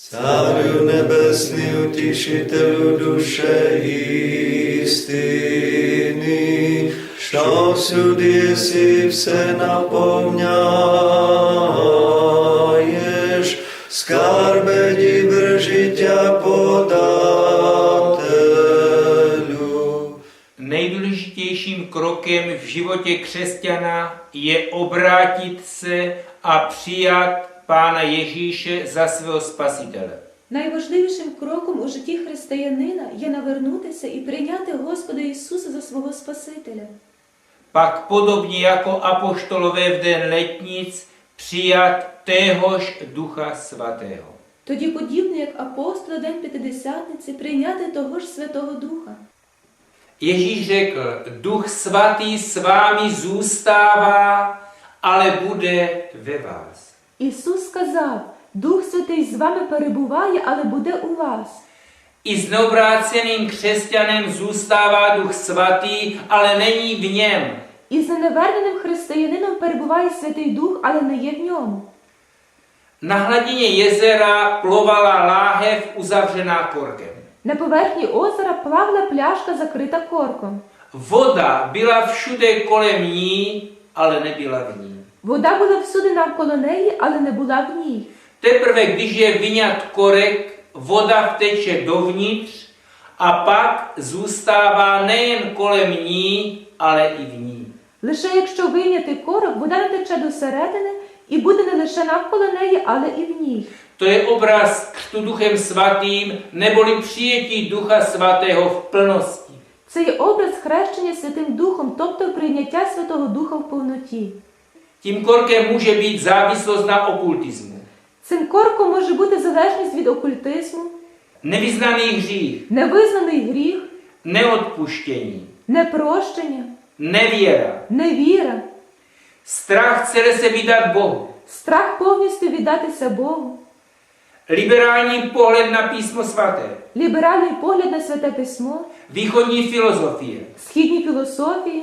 Sádu nebesný utišitelu duše jistiny, što všudy si vse napomňáješ, skarbe divr žitia podatelů. Nejdůležitějším krokem v životě křesťana je obrátit se a přijat Pána Ježíše za svého spasitele. Найважливішим кроком у житті християнина є навернутися і прийняти Господа Ісуса за свого Спасителя. Pak podobně jako apoštolové v den letnic přijat téhož Ducha Svatého. Тоді, подібно як апостоли День П'ятидесятниці, прийняти того ж Святого Духа. Ježíš řekl, Duch Svatý s vámi zůstává, ale bude ve vás. Ісус сказав: Дух Святий з вами перебуває, але буде у вас. I s neobráceným křesťanem zůstává Duch Svatý, ale není v něm. І з ненаверненим християнином перебуває Святий Дух, але не є в ньому. Na hladině jezera plovala láhev uzavřená korkem. На поверхні озера плавала пляшка, закрита корком. Voda byla všude kolem ní, ale nebyla v ní. Вода була всюди навколо неї, ale не була в ній. Teprve když je vyňat korek, voda vteče dovnitř a pak zůstává nejen kolem ní, ale i v ní. Лише якщо вийняти корок, вода не тече до середини і буде не лише навколо неї, але і в ній. To je obraz křtu duchem svatým, neboli přijetí ducha svatého v plnosti. Це є образ хрещення Святим Духом, тобто прийняття Святого Духа в повноті. Tím korkem může být závislost na okultismu, Цим корком може бути залежність від окультизму, nevyznaný hřích, невизнаний гріх, neodpuštění, непрощення, невіра, strach celé se vydat Bohu, страх повністю віддатися Богу, liberální pohled na písmo svaté, ліберальний погляд на святе письмо, východní filozofie, східні філософії,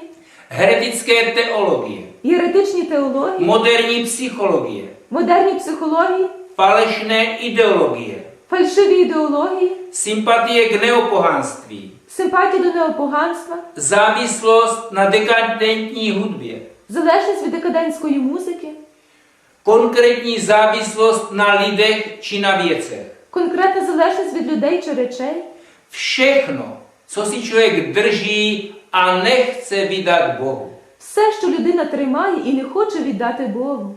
heretické teologie, єретичні теології, moderní psychologie, модерні психології, falešné ideologie, фальшиві ідеології, sympatie k neopohanství, симпатія до неопоганства, závislost na dekadentní hudbě, залежність від декадентської музики, konkrétní závislost na lidech či na věcech. конкретна залежність від людей чи речей, Všechno, co si člověk drží a nechce vydat Bohu. все, що людина тримає і не хоче віддати Богу.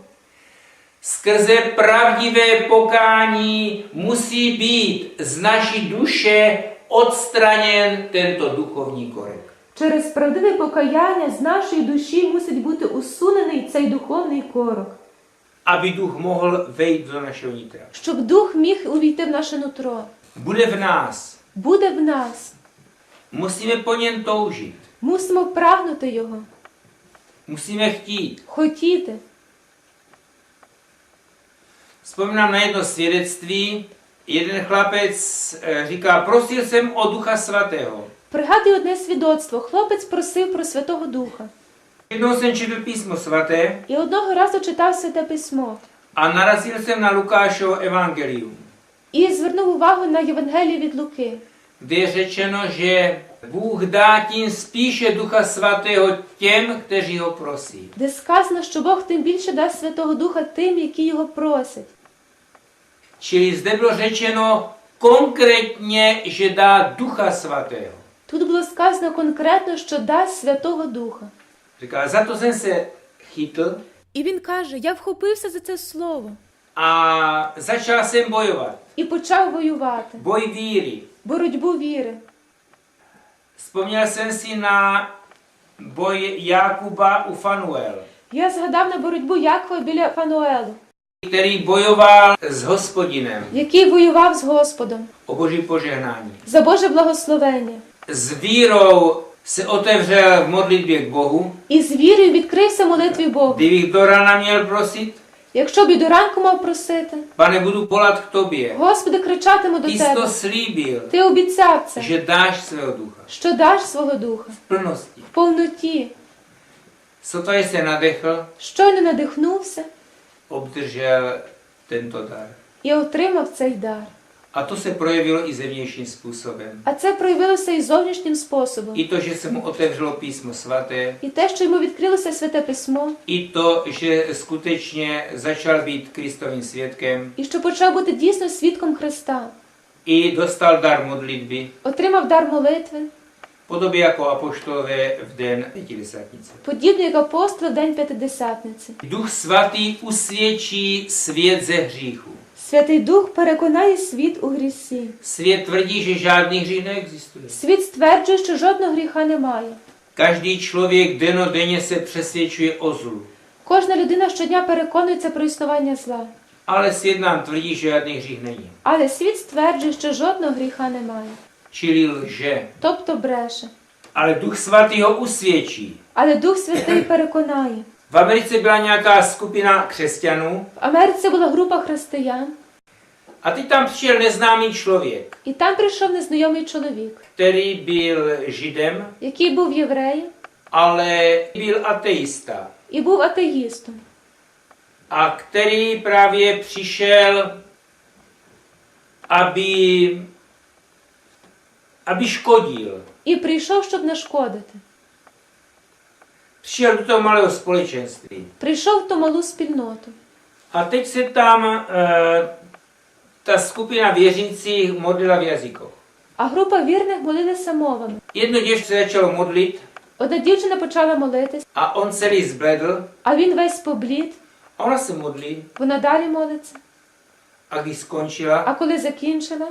Skrze pravdivé pokání musí být z naší duše odstraněn tento duchovní korek. Через правдиве покаяння з нашої душі мусить бути усунений цей духовний корок, Aby duch mohl vejít do našeho nitra. щоб дух міг увійти в наше нутро. Bude v nás. Буде в нас. Musíme po něm toužit. Мусимо прагнути його, Musíme chtít. хотіти. Vzpomínám na jedno svědectví. Jeden chlapec eh, říká, prosil jsem o ducha svatého. Пригадую одне свідоцтво. Хлопець просив про Святого Духа. Jednou jsem četl písmo svaté І одного разу читав Святе Письмо a narazil jsem na Lukášovo evangelium, і звернув увагу на Євангеліє від Луки, kde je řečeno, že Bůh dá tím spíše ducha svatého těm, kteří ho prosí. де сказано, що Бог тим більше дасть Святого Духа тим, які його просять. Čili zde bylo řečeno konkrétně, že dá ducha svatého. Тут було сказано конкретно, що дасть Святого Духа. Říká, za to jsem se chytl І він каже: Я вхопився за це слово a začal jsem bojovat. і почав воювати, Boj víry. Боротьбу віри. Jsem si na boj Jakuba u Fanuel, Я згадав на боротьбу Якова біля Фануелу, který bojoval s hospodinem який воював з Господом o boží požehnání. за Боже благословення. S vírou se otevřel v modlitbě k Bohu. І з вірою відкрився молитві Богу. Kdybych do rána měl prosit, Якщо б і до ранку мав просити, Пане, буду volat к Тобі. Господи, кричатиму до Ty jsi to тебе. Ти обіцяв це, що даш свого духа. що даш свого духа В plnosti. в повноті. Sotva се надихав, Щойно надихнувся, обдержав тенто дар. і отримав цей дар. A to se projevilo i zevnějším způsobem. А це проявилося і зовнішнім способом. I to, že se mu otevřelo písmo svaté, І те, що йому відкрилося святе письмо, i to, že skutečně začal být Kristovým svědkem, і що почав бути дійсно свідком Христа, i dostal dar modlitby, отримав дар молитви, podobně jako apoštolové v den Pětidesátnice. подібно як апостол в День П'ятидесятниці. Duch svatý usvědčí svět ze hříchu. Святий Дух переконає світ у грісі. Svět tvrdí, že žádný hřích neexistuje. Світ стверджує, що жодного гріха немає. Každý člověk denodenně se přesvědčuje o zlu. Кожна людина щодня переконується про існування зла. Ale svět nám tvrdí, že žádný hřích není. Але світ стверджує, що жодного гріха немає. Čili lže. Тобто бреше. Ale Duch svatý ho usvědčí. Але Дух Святий переконає. V Americe byla nějaká skupina křesťanů В Америці була група християн, a teď tam přišel neznámý člověk, і там прийшов незнайомий чоловік, který byl židem, який був євреєм ale byl ateista. і був атеїстом, A který právě přišel, aby, aby škodil. і прийшов, щоб нашкодити. Přišel do toho malého společenství. Прийшов в ту малу спільноту. A teď se tam e, ta skupina věřících modlila v jazykoch. А група вірних молилися мовами. Jedno děvče začalo modlit Одна дівчина почала молитись, a on celý zbledl а він весь поблід, a ona se modlí вона далі молиться. a když skončila, А коли закінчила,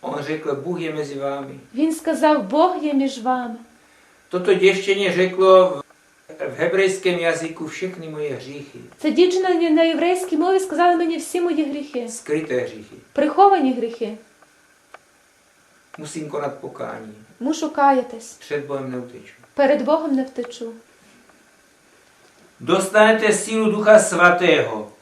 on řekl, Bůh je mezi vámi. він сказав: Бог є між вами. Toto děvčeně řeklo v, v hebrejském jazyku všechny moje hříchy, Ця дівчина на єврейській мові сказала мені всі мої гріхи, skryté hříchy. приховані гріхи. Musím konat pokání. Мушу каятись, Před Bohem neuteču. перед Богом не втечу. Dostanete sílu Ducha Svatého,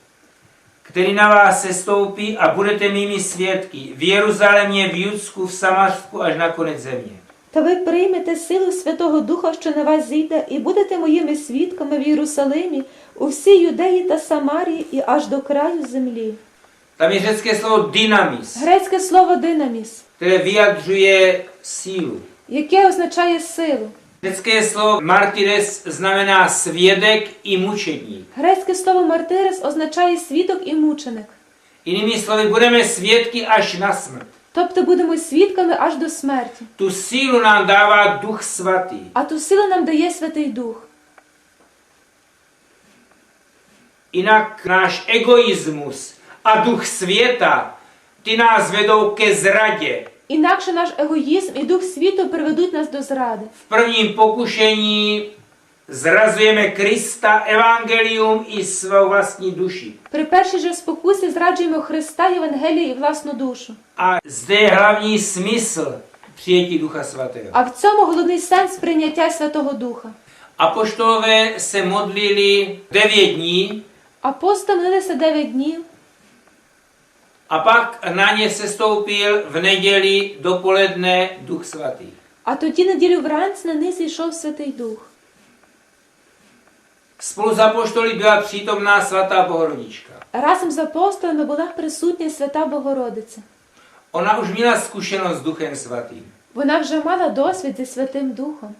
který na vás sestoupí a budete mými svědky v Jeruzalémě, v Judsku, v Samařsku až na konec země. Та ви приймете силу Святого Духа, що на вас зійде, і будете моїми свідками в Єрусалимі, у всій Юдеї та Самарії і аж до краю землі. Tam je řecké slovo dynamis, Грецьке слово динаміс, které vyjadřuje sílu. яке означає силу. Řecké slovo martyres znamená svědek i mučedník. Грецьке слово мартирис означає свідок і мученик. Jinými slovy, budeme svědky až na smrt. Тобто будемо свідками аж до смерті. Tu sílu nám dává Duch Svatý. А ту силу нам дає Святий Дух. Jinak náš egoismus a duch světa, ty nás vedou ke zradě. Інакше наш егоїзм і дух світу приведуть нас до зради. V prvním pokušení zrazujeme Krista, evangelium i svou vlastní duši. При першій же спокусі зраджуємо Христа, Євангелія і власну душу. A zde je hlavní smysl přijetí Ducha Svatého. А в цьому головний сенс прийняття Святого Духа. Apoštolové se modlili devět dní Апостол молилися 9 днів, a pak na ně sestoupil v neděli dopoledne Duch Svatý. а тоді неділю вранці на них зійшов Святий Дух. Spolu s apoštoly byla přítomná svatá Bohorodička. Разом з апостолами була присутня Свята Богородиця. Ona už měla zkušenost s Duchem Svatým. Вона вже мала досвід зі Святим Духом.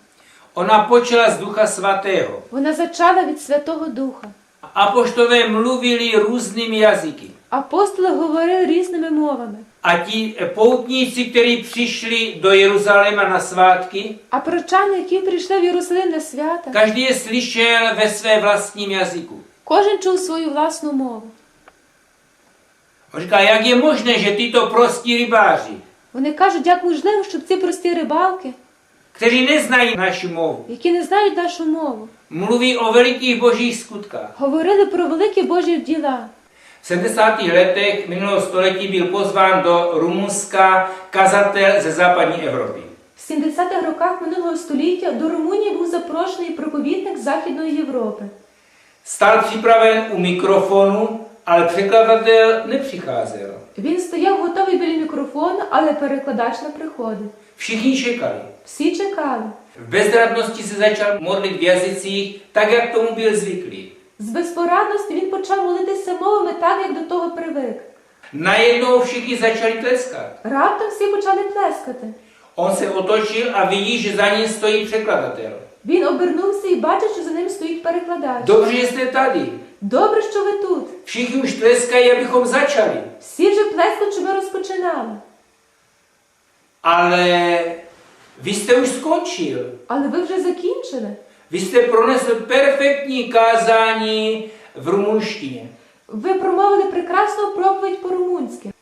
Ona počala z Ducha Svatého. Вона зачала від Святого Духа. Apoštové mluvili různými jazyky. Апостоли говорили різними мовами. A ti poutníci, kteří přišli do Jeruzaléma na svátky, А прочани, які прийшли в Єрусалим на свята, každý je slyšel ve své vlastním jazyku. кожен чув свою власну мову. On říká, jak je možné, že tyto prostí rybáři, Вони кажуть, як можливо, щоб ці прості рибалки, kteří neznají naši movu, які не знають нашу мову, mluví o velikých božích skutkách. говорили про великі Божі діла. V 70. letech minulého století byl pozván do Rumunska kazatel ze západní Evropy. В 70-х роках минулого століття до Румунії був запрошений проповідник Західної Європи. Stal připraven u mikrofonu, ale překladatel nepřicházel. Він стояв готовий біля мікрофону, але перекладач не приходив. Všichni čekali. Всі čekali. V bezradnosti se začal modlit v jazycích, tak jak tomu byl zvyklý. З безпорадності він почав молитися мовами так, як до того привик. Najednou všichni začali tleskat. Раптом всі почали плескати. On se otočil a vidí, že za ním stojí překladatel. Він обернувся і бачить, що за ним стоїть перекладач. Dobře, že jste tady. Добре, що ви тут. Všichni už tleskají, abychom začali. Всі вже плескають, що ви розпочинали. Ale vy jste už skončil. Але ви вже закінчили. Vy jste pronesl perfektní kázání v rumunštině. Ви промовили прекрасну проповідь по-румунськи.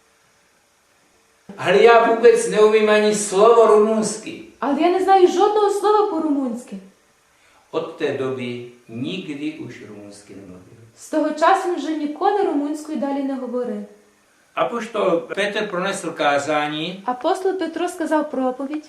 Ale já vůbec neumím ani slovo rumunsky. Але я не знаю жодного слова по-румунськи. Od té doby nikdy už rumunsky nemluvil. З того часу він вже ніколи румунською далі не говорив. Apoštol Petr pronesl kázání, Апостол Петро сказав проповідь,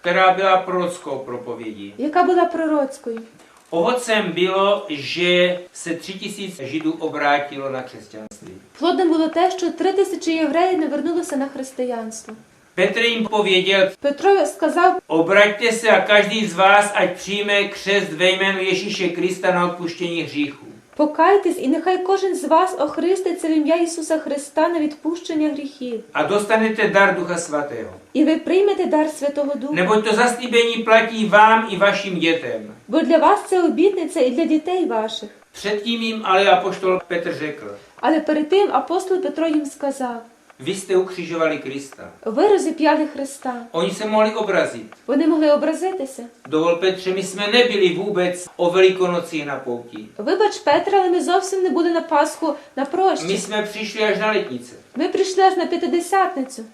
která byla prorockou propovědí. яка була пророцькою. Ovocem bylo, že se tři tisíce Židů obrátilo na křesťanství. Плодом було те, що три тисячі євреїв не вернулося на християнство. Petr jim pověděl, Петро сказав: obraťte se a každý z vás, ať přijme křest ve jménu Ježíše Krista na odpuštění hříchů. Покайтесь, і нехай кожен з вас охриститься в ім'я Ісуса Христа на відпущення гріхів, А достанете дар Духа Святого. і ви приймете дар Святого Духа. Neboť to zaslíbení платі вам і вашим дітям. Бо для вас це обітниця і для дітей ваших. Перед тим їм, але апостол Петр řekl, Але перед тим апостол Петро їм сказав: vy jste ukřižovali Krista. ви розіп'яли Христа. Oni se mohli obrazit. Вони могли образитися. Dovol Petře, my jsme nebyli vůbec o velikonoci na pouti. Вибач, Петре, але ми зовсім не були на Пасху на My прощі. jsme přišli až na letnice. Ми прийшли аж на п'ятидесятницю.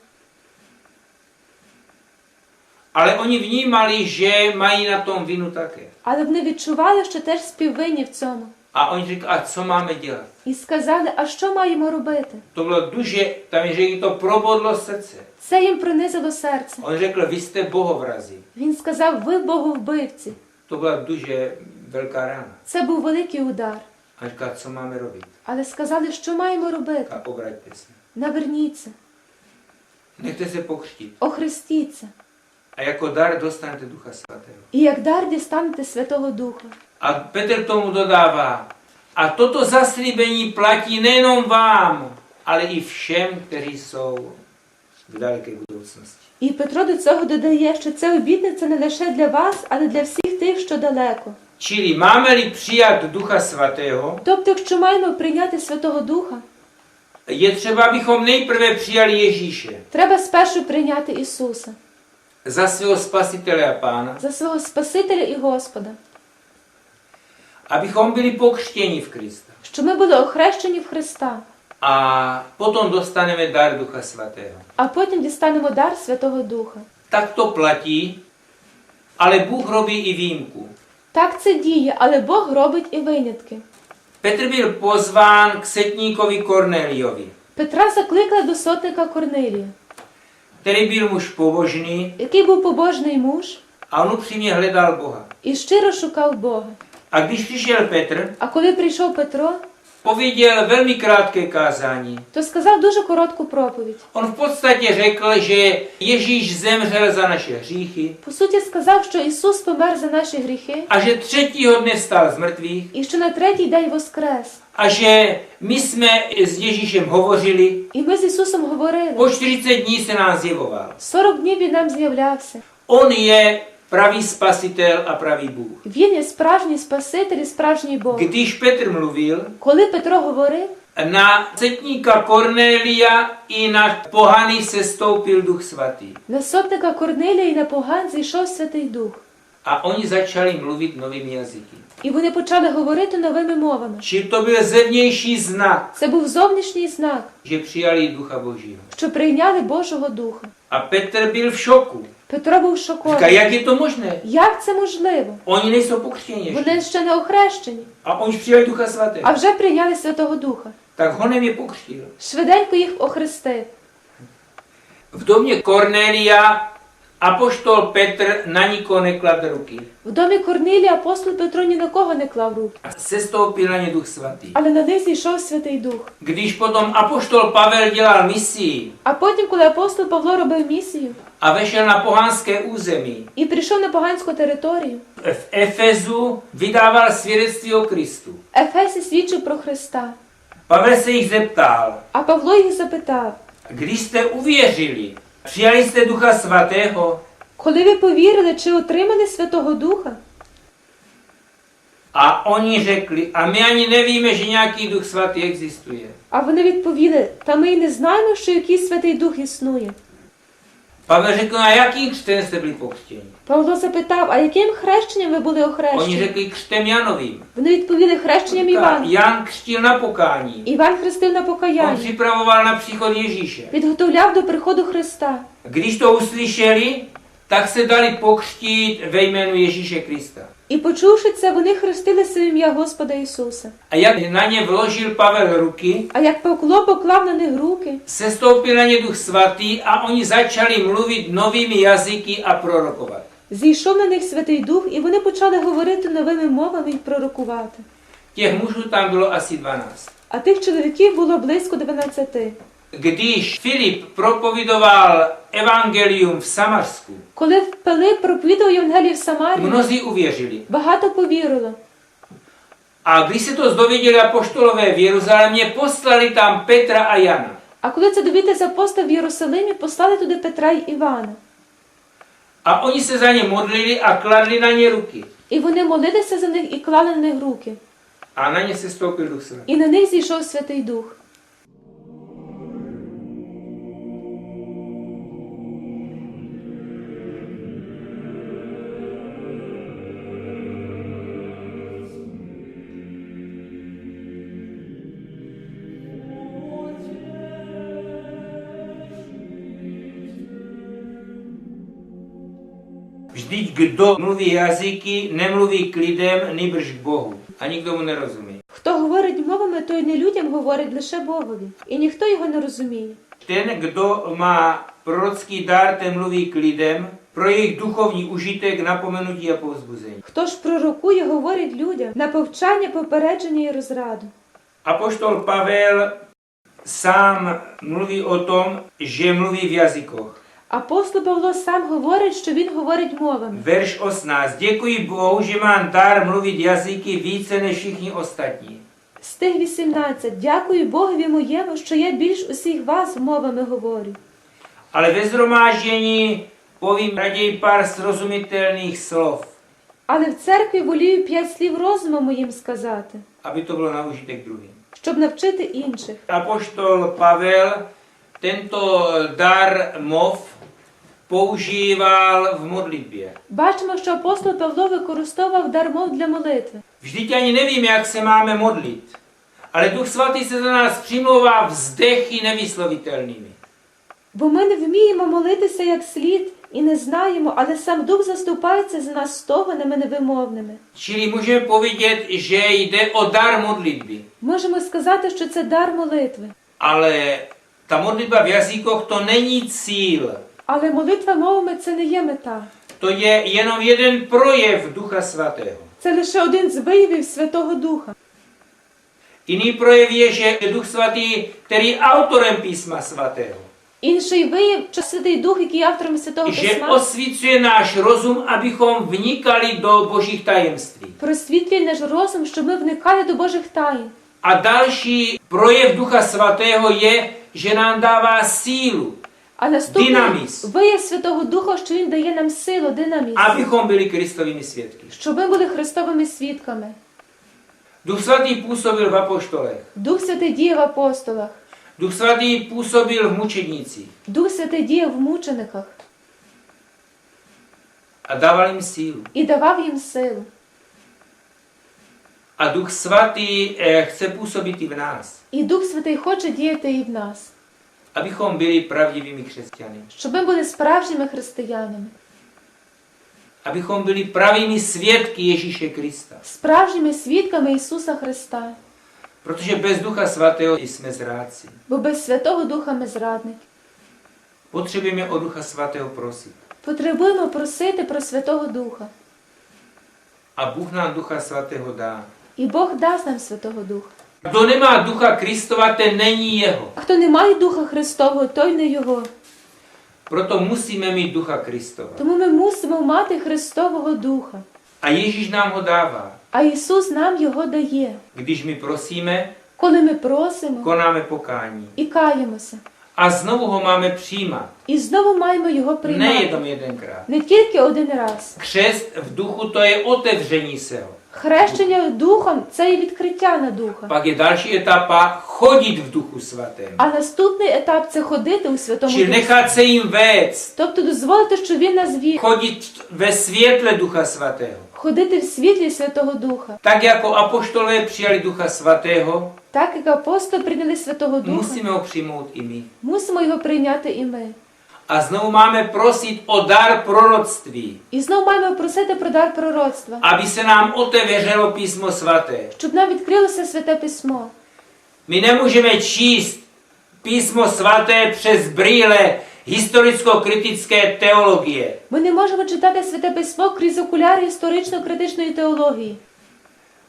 Ale oni vnímali, že mají na tom vinu také. Але вони відчували, що теж співвинні в цьому. A oni řekli, a co máme dělat? І сказали, а що маємо робити? To bylo duže, tam je řekl, to probodlo srdce. Це їм пронизило серце. On řekl, vy jste bohovrazí. Він сказав, ви боговбивці. To byla duže velká rána. Це був великий удар. A říká, co máme robit? Але сказали, що маємо робити? Obraťte se. Наверніться, Nechte se pokřtít. охрестіться. A jako dar dostanete Ducha Svatého. І як дар дістанете Святого Духа. A Petr k tomu dodává, a toto zaslíbení platí nejenom vám, ale i všem, kteří jsou v daleké budoucnosti. І Петро до цього додає, що це обітниця не лише для вас, але для всіх тих, що далеко. Čili máme-li přijat Ducha Svatého, Тобто, якщо маємо прийняти Святого Духа, je třeba, abychom nejprve přijali Ježíše треба спершу прийняти Ісуса za svého spasitele a за свого Спасителя і Господа, abychom byli pokřtěni v Krista. що ми були охрещені в Христа, A potom dostaneme dar Ducha Svatého. а потім дістанемо дар Святого Духа. Tak to platí, ale Bůh robí i výjimku. Так це діє, але Бог робить і винятки. Petr byl pozván k setníkovi Korneliovi, Петра закликали до сотника Корнилія, který byl muž pobožný який був побожний муж a on upřímně hledal Boha. і щиро шукав Бога. A když přišel Petr, А коли прийшов Петро, pověděl velmi krátké kázání. то сказав дуже коротку проповідь. On v podstatě řekl, že Ježíš zemřel za naše hříchy По суті, сказав, що Ісус помер за наші гріхи a že třetího dne vstal z mrtvých і що на третій день воскрес. a že my jsme s Ježíšem hovořili, І ми з Ісусом говорили. 40 dní se nám zjevoval. 40 днів він нам з'являвся. On je pravý spasitel a pravý Bůh. Він є справжній Спаситель і справжній Бог. Když Petr mluvil, Коли Петро говорив, na setníka Kornélia i na pohany se stoupil Duch Svatý. на сотника Корнилія і на поган зійшов Святий Дух. A oni začali mluvit novými jazyky. І вони почали говорити новими мовами. Čili to byl zevnější znak, Це був зовнішній знак, že přijali Ducha Božího. що прийняли Божого Духа. A Petr byl v šoku. Петро був шокований. jak je to možné? Як це можливо? Oni nejsou pokřtěni ještě. Вони ще не охрещені, A oni už přijali Ducha а вже прийняли Святого Духа. Tak honem je pokřtil. Швиденько їх охрестив. V domě Kornélia apoštol Petr na nikoho nekladl ruky. В домі Корнилія апостол Петро ні на кого не клав рук, A sestoupil na ně Duch але на них зійшов Святий Дух. Když potom apoštol Pavel dělal misii А потім, коли апостол Павло робив місію a vešel na pohanské území, і прийшов на поганську територію, v Efezu vydával svědectví o Kristu. Ефесі свідчив про Христа. Pavel se jich zeptal, А Павло їх запитав: když jste uvěřili, jste Ducha Святого, коли ви повірили, чи отримали Святого Духа? A oni řekli, a my ani nevíme, že nějaký Duch Svatý existuje. А вони відповіли: Та ми й не знаємо, що якийсь Святий Дух існує. Pavel řekl, a jakým křtem jste byli pokřtěni? Павло запитав, а яким хрещенням ви були Oni охрещені? řekli křtem Janovým. Вони відповіли хрещенням A Івана. Jan křtil na pokání. Іван хрестив на On покаяння, připravoval na příchod Ježíše. підготовляв до приходу Христа. Když to uslyšeli, tak se dali pokřtít ve jménu Ježíše Krista. І почувши це, вони хрестилися в ім'я Господа Ісуса. A jak na ně vložil Pavel ruky, А як Павло поклав на них руки, sestoupil na ně duch svatý a oni začali mluvit novými jazyky a prorokovat. зійшов на них Святий Дух, і вони почали говорити новими мовами і пророкувати. Těch mužů tam bylo asi 12. А тих чоловіків було близько 12. Když Filip propovidoval evangelium v Samarsku, Коли Пилип проповідав Євангелію в Самарії, mnozí uvěřili. багато повірило. A když se to zdověděli apoštolové v Jeruzalémě, poslali tam Petra a Jana. А коли це довідався апостол в Єрусалимі, послали туди Петра й Івана. A oni se za ně modlili a kladli na ně ruky. І вони молилися за них і клали на них руки. A na ně se stoupil duch svatý. І на них зійшов Святий Дух. Kdo mluví jazyky, nemluví k lidem, nýbrž k Bohu. A nikdo mu nerozumí. Хто говорить мовами, той не людям говорить лише Богові. І ніхто його не розуміє. Ten, kdo má prorocký dar, ten mluví k lidem pro jejich duchovní užitek, napomenutí a povzbuzení. Хто ж пророкує, говорить людям на повчання, попередження і розраду. Apoštol Pavel sám mluví o tom, že mluví v jazykoch. Апостол Павло сам говорить, що він говорить мовами. Verš 18. Děkuji Bohu, že mám dar mluvit jazyky více než všichni ostatní. Стих 18. Дякую Богові моєму, що я більш усіх вас мовами говорю. Ale ve zhromáždění povím raději pár srozumitelných slov, Але в церкві волію п'ять слів розуму моїм сказати, aby to bylo na užitek druhým. щоб навчити інших. Apoštol Pavel tento dar mov používal v modlitbě. Бачимо, що апостол Павло використовував дар мов для молитви. Vždyť ani nevíme, jak se máme modlit, ale Duch Svatý se za nás přimlouvá vzdechy nevyslovitelnými. Бо ми не вміємо молитися як слід і не знаємо, але сам Дух заступається за нас стогонами невимовними. Čili můžeme povědět, že jde o dar modlitby. Можемо сказати, що це дар молитви. Ale ta modlitba v jazykoch to není cíl. Але молитва мовами це не є мета. To je jenom jeden projev Ducha Svatého. Це лише один з виявів Святого Духа. Jiný projev je, že Duch Svatý, který je autorem písma svatého, Інший вияв, що Святий Дух, який є автором Святого že Письма, osvícuje náš rozum, abychom vnikali do božích tajemství. просвітлює наш розум, щоб ми вникали до Божих таїн. A další projev Ducha Svatého je, že nám dává sílu, А наступний Динаміс. вияв Святого Духа, що Він дає нам силу, динамізм, abychom byli Kristovými svědky. щоб ми були Христовими свідками. Duch Svatý působil v apoštolech. Дух Святий діє в апостолах, Duch Svatý působil v mučednicích Дух Святий діє в мучениках a dával jim sílu. і давав їм силу. A Duch Svatý eh, chce působit i v nás, І Дух Святий хоче діяти і в нас, abychom byli pravdivými křesťany. щоб ми були sправжніми християнами, Abychom byli pravými svědky Ježíše Krista. справжніми свідками Ісуса Христа. Protože bez Ducha Svatého jsme zráci. Бо без Святого Духа ми зрадники. Potřebujeme o Ducha Svatého prosit. Потребуємо просити про Святого Духа. A Bůh nám Ducha Svatého dá. І Бог дасть нам Святого Духа. Kdo nemá Ducha Kristova, ten není jeho. А хто не має Духа Христового, той не Його. Proto musíme mít Ducha Kristova. Тому ми мусимо мати Христового Духа. A Ježíš nám ho dává. А Ісус нам Його дає. Když my prosíme, коли ми просимо konáme pokání. і каємося. A znovu ho máme přijímat. І знову маємо його приймати. Nejenom jedenkrát. Не тільки один раз. V duchu to je otevření se ho. Хрещення духом це і відкриття на духа. Pak je další etapa chodit v duchu svatém. А наступний етап це ходити у Святому Či Дусі. nechat se jim vést. Тобто дозволити, щоб він нас вів, Chodit ve světle ducha svatého. ходити в світлі Святого Духа. Tak jako apoštolé přijali ducha svatého, Так як апостоли прийняли Святого Духа, musíme ho přijmout i my. мусимо його прийняти і ми. A znovu máme prosit o dar proroctví, І знову маємо просити про дар пророцтва, aby se nám otevřelo písmo svaté. щоб нам відкрилося Святе Письмо. My nemůžeme číst písmo svaté přes brýle historicko-kritické teologie. Ми не можемо читати Святе Письмо крізь окуляри історично-критичної теології.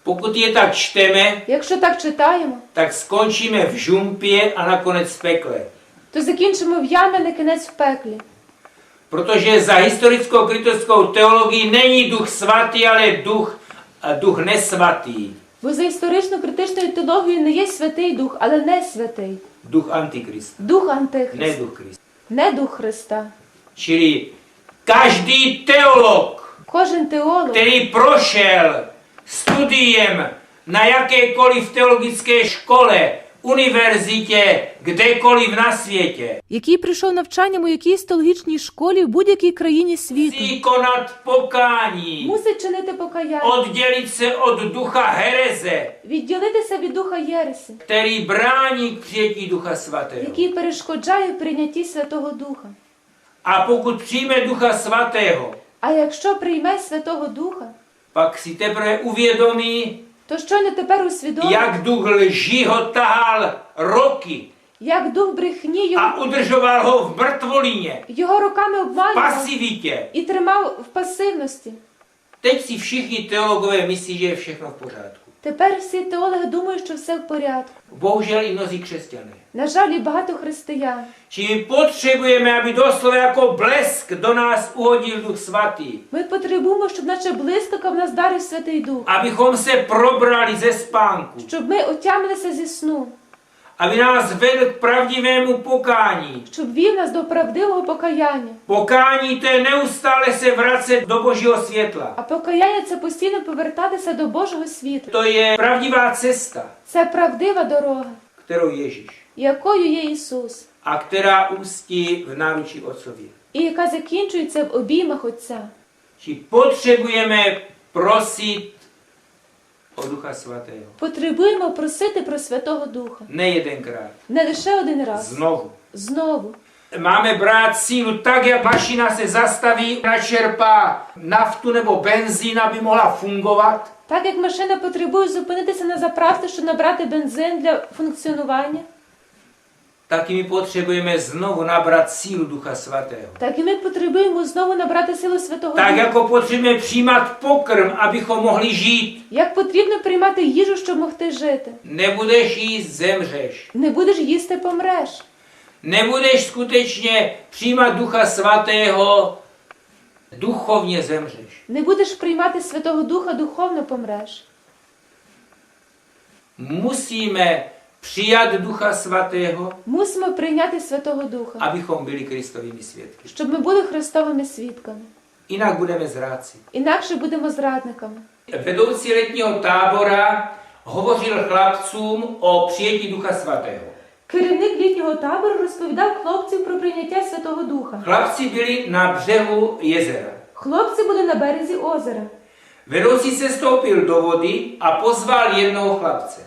Pokud je tak čteme, Якщо так читаємо, tak skončíme v žumpě a nakonec v pekle. То закінчимо в ямі на кінець в пеклі. Protože za historicko-kritickou teologii není duch svatý, ale duch, duch nesvatý. Бо за історично-критичною теологією не є Святий Дух, але не святий. Duch antikrista, Дух ne Антихрист, duch Krista. не Дух Христа. Čili každý teolog, Кожен теолог, který prošel studiem na jakékoliv teologické škole, univerzitě, kdekoliv na světě, який прийшов навчанням у якійсь теологічній школі в будь-якій країні світу, musí konat мусить чинити покаяння, oddělit se od ducha hereze, відділитися від духа Єреси, který brání přijetí ducha svatého. який перешкоджає прийнятті Святого Духа. A pokud přijme ducha svatého, А якщо прийме Святого Духа, pak si teprve uvědomí, то щойно тепер усвідомить, jak duch lží ho tahal roky як дух брехні a його, udržoval ho v mrtvolíně, його руками обманював pasivitě. і тримав в пасивності. Teď si všichni teologové myslí, že je všechno v pořádku. Тепер всі теологи думають, що все в порядку. Bohužel i mnozí křesťané. На жаль, і багато християн. Či my potřebujeme, aby doslova jako blesk do nás uhodil Duch Svatý. Ми потребуємо, щоб наче блискавка в нас дарив Святий Дух, Abychom se probrali ze spánku. щоб ми отямилися зі сну, Aby nás vedl k pravdivému pokání. щоб вів нас до правдивого покаяння. Pokání to je neustále se vracet do Božího světla. А покаяння це постійно повертатися до Божого світу. To je pravdivá cesta, Це правдива дорога, kterou Ježíš. якою є Ісус, A která ústí v náručí Otcově. і яка закінчується в обіймах Отця. Či potřebujeme prosit o Духа Святого. Потребуємо просити про Святого Духа. Не один раз. Не лише один раз. Знову. Знову. Máme brát sílu tak, jak mašina se zastaví, načerpá naftu nebo benzín, aby mohla fungovat. Так як машина потребує зупинитися на заправці, щоб набрати бензин для функціонування, Tak i my potřebujeme znovu nabrat sílu Ducha Svatého. так і ми потребуємо знову набрати силу Святого Tak Духа. jako potřebujeme přijímat pokrm, abychom mohli žít. Як потрібно приймати їжу, щоб могти жити. Nebudeš jíst, zemřeš. Не будеш їсти, помреш. Nebudeš skutečně přijímat Ducha Svatého, duchovně zemřeš. Не будеш приймати Святого Духа, духовно помреш. Musíme přijat Ducha Svatého, Мусимо прийняти Святого Духа, abychom byli Kristovými svědky. щоб ми були Христовими свідками. Jinak budeme zráci. Інакше будемо зрадниками. Vedoucí letního tábora hovořil chlapcům o přijetí Ducha Svatého. Керівник літнього табору розповідав хлопцям про прийняття Святого Духа. Chlapci byli na břehu jezera. Хлопці були на березі озера. Vedoucí se stoupil do vody a pozval jednoho chlapce.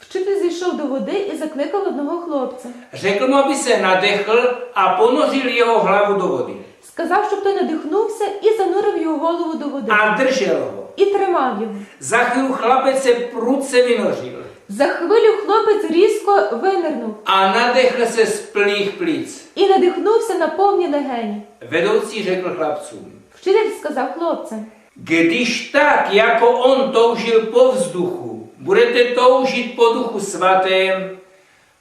Вчитель зійшов до води і закликав одного хлопця. Řekl aby se nadechl a ponořil jeho hlavu do vody. Сказав, щоб той надихнувся і занурив його голову до води. A držel ho. І тримав його. Za chvíli chlapec se prudce vynořil За хвилю хлопець різко винирнув a nadechl se z plných plic. і надихнувся на повні легені. Vedoucí řekl chlapcům, Вчитель сказав хлопцям, když tak, jako on toužil po vzduchu, budete toužit po duchu svatém,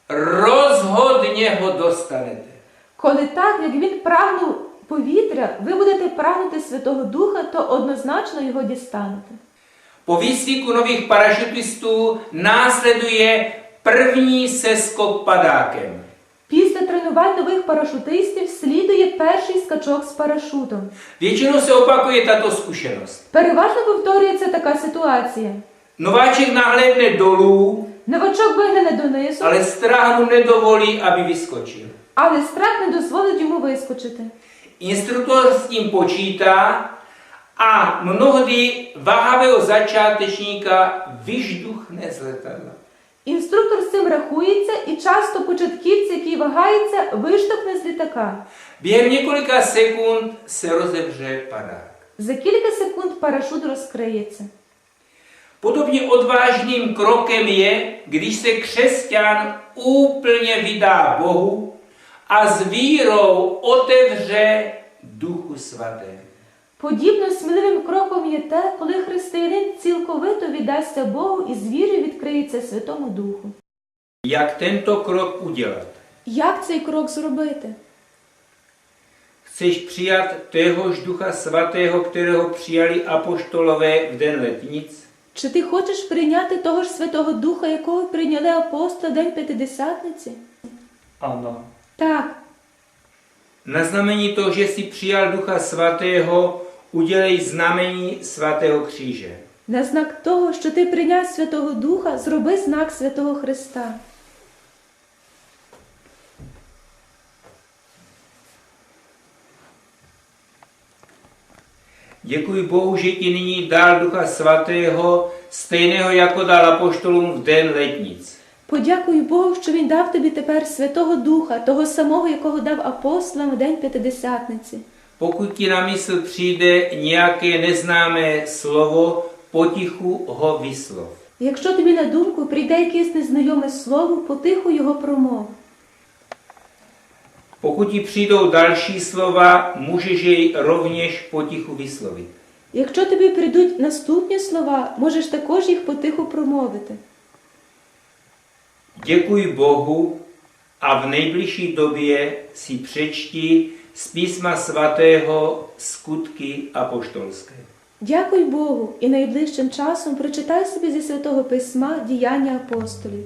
rozhodně ho dostanete. коли так, як він прагнув повітря, ви будете прагнути Святого Духа, то однозначно його дістанете. Po výcviku nových parašutistů následuje první seskok padákem. Після тренувань нових парашутистів слідує перший скачок з парашутом. Většinou se opakuje tato zkušenost. Переважно повторюється така ситуація. Nováček nahlédne dolů, Новачок вигляне донизу, ale strach mu nedovolí, aby vyskočil. але страх не дозволить йому вискочити. Instruktor s tím počítá a mnohdy váhavého začátečníka vyžduchne z letadla. Інструктор з цим рахується і часто початківці, який вагається, виштовхне з літака. Během několika sekund se rozevře padák. За кілька секунд парашут розкриється. Podobně odvážným krokem je, když se křesťan úplně vydá Bohu a s vírou otevře Duchu Svatému. Подібно сміливим кроком є те, коли християнин цілковито віддасться Богу і з вірою відкриється Святому Духу. Jak tento krok udělat? Як цей крок зробити? Chceš přijat téhož Ducha Svatého, kterého přijali apoštolové v den letnic? Чи ти хочеш прийняти того ж Святого Духа, якого прийняли апостоли День П'ятидесятниці? Ano. Так, Na toho, že jsi přijal Ducha Svatého, udělej znamení Svatého kříže. на знак того, що ти прийняв Святого Духа, зроби знак Святого Христа. Děkuji Bohu, že ti nyní dal Ducha Svatého, stejného jako dal apoštolům v den letnic. Подякуй Богу, що Він дав тобі тепер Святого Духа, того самого, якого дав апостолам у День П'ятидесятниці. Pokud ti na mysl přijde nějaké neznámé slovo, potichu ho vyslov. Якщо тобі на думку прийде якесь незнайоме слово, потиху його промов. Pokud ti přijdou další slova, můžeš jej rovněž potichu vyslovit. Якщо тобі прийдуть наступні слова, можеш також їх потиху промовити. Děkuji Bohu a v nejbližší době si přečti z písma svatého skutky apoštolské. Дякуй Богу і найближчим часом прочитай собі зі святого письма діяння апостолів.